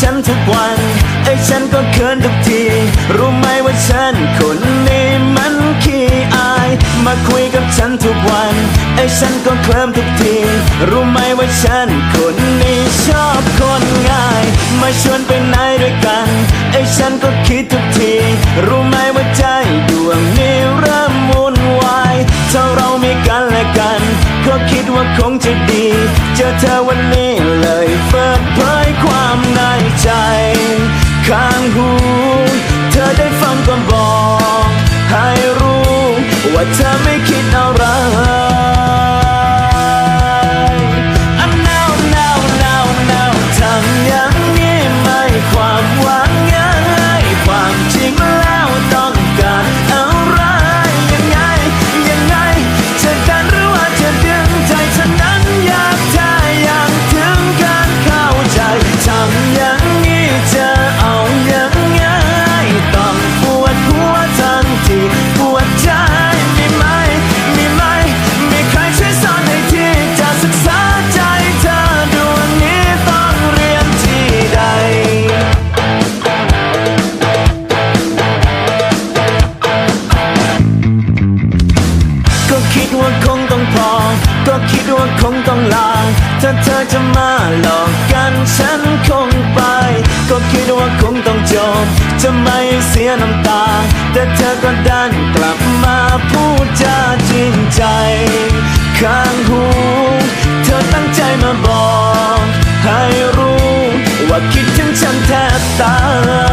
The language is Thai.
ฉันทุกวัน ไอ้ฉันก็เขินทุกที รู้ไหมว่าฉันคนนี้มันขี้อาย มาคุยกับฉันทุกวัน ไอ้ฉันก็เคลิ้มทุกที รู้ไหมว่าฉันคนนี้ชอบคนง่าย มาชวนไปไหนด้วยกัน ไอ้ฉันก็คิดทุกที รู้ ว่าเว่าคงต้องพอ ก็คิดว่าคงต้องลาถ้าเธอจะมาหลอกกันฉันคงไป ก็คิดว่าคงต้องจบ จะไม่เสียน้ำตา แต่เธอก็ดันกลับมาพูดจาจริงใจ ข้างหู เธอตั้งใจมาบอก ให้รู้ ว่าคิดถึงฉันแทบตาย